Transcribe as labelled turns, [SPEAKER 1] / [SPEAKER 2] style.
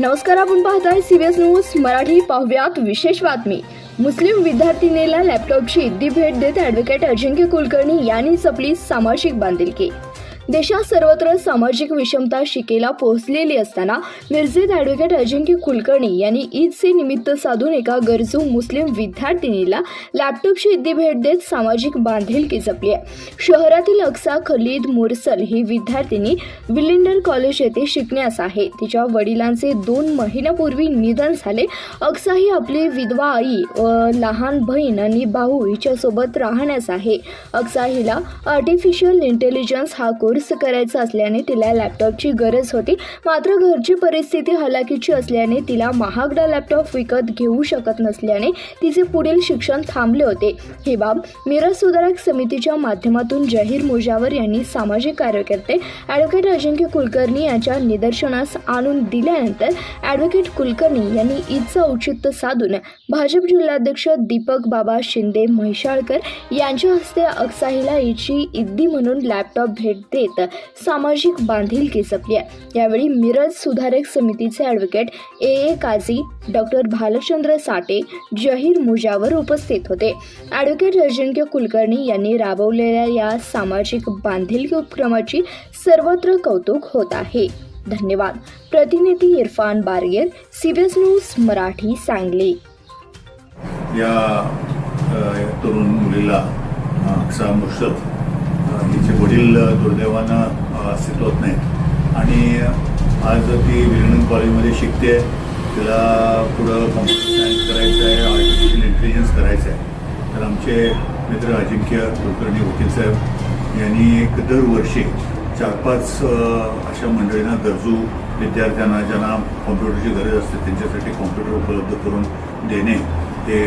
[SPEAKER 1] नमस्कार आपण पाहताय सीबीएस न्यूज मराठी पाहुयात विशेष बातमी. मुस्लिम विद्यार्थिनीला लॅपटॉपची ईदी भेट देत ॲडव्होकेट अजिंक्य कुलकर्णी यांनी जपली सामाजिक बांधिलकी. देशात सर्वत्र सामाजिक विषमता शिकेला पोहोचलेली असताना मिरजेत ॲडव्होकेट अजिंक्य कुलकर्णी यांनी ईदचे निमित्त साधून एका गरजू मुस्लिम विद्यार्थिनीला लॅपटॉपची ईदी भेट देत सामाजिक बांधिलकी जपली आहे. शहरातील अक्सा खलीद मुरसल ही विद्यार्थिनी विलिंडर कॉलेज येथे शिकण्यास आहे. तिच्या वडिलांचे दोन महिन्यापूर्वी निधन झाले. अक्सा ही आपली विधवा आई व लहान बहीण आणि भाऊ हिच्यासोबत राहण्यास आहे. अक्सा हिला आर्टिफिशियल इंटेलिजन्स हा कोर्स करायचा असल्याने तिला लॅपटॉपची गरज होती. मात्र घरची परिस्थिती हलाखीची असल्याने तिला महागडा लॅपटॉप विकत घेऊ शकत नसल्याने तिचे पुढील शिक्षण थांबले होते. ही बाब मिरज सुधारक समितीच्या माध्यमातून जाहीर मुजावर यांनी सामाजिक कार्यकर्ते ॲडव्होकेट अजिंक्य कुलकर्णी यांच्या निदर्शनास आणून दिल्यानंतर ॲडव्होकेट कुलकर्णी यांनी ईदचं औचित्य साधून भाजप जिल्हाध्यक्ष दीपक बाबा शिंदे म्हैशाळकर यांच्या हस्ते अक्साहीला ईदची ईद्दी म्हणून लॅपटॉप भेट देत सामाजिक बांधिलकी जपली आहे यावेळी मिरज सुधारक समितीचे advocate A. A. Kazi doctor Bhalchandra Sathe Zaheer Mujawar उपस्थित होते. ॲडव्होकेट अजिंक्य कुलकर्णी यांनी राबवलेल्या या सामाजिक बांधिलकी उपक्रमाची सर्वत्र कौतुक होत आहे. धन्यवाद. प्रतिनिधी इरफान बारगेर सीबीएस न्यूज मराठी सांगली.
[SPEAKER 2] या तरुण मुलीला अक्षा मुश्रफ तिचे वडील दुर्दैवानं अस्तित्वात नाहीत. आणि आज ती विलिंगडन कॉलेजमध्ये शिकते. तिला पुढं कॉम्प्युटर सायन्स करायचं आहे आर्टिफिशियल इंटेलिजन्स करायचं आहे तर आमचे मित्र अजिंक्य कुलकर्णी वकील साहेब यांनी एक दरवर्षी चार पाच अशा मंडळींना गरजू विद्यार्थ्यांना ज्यांना कॉम्प्युटरची गरज असते त्यांच्यासाठी कॉम्प्युटर उपलब्ध करून देणे हे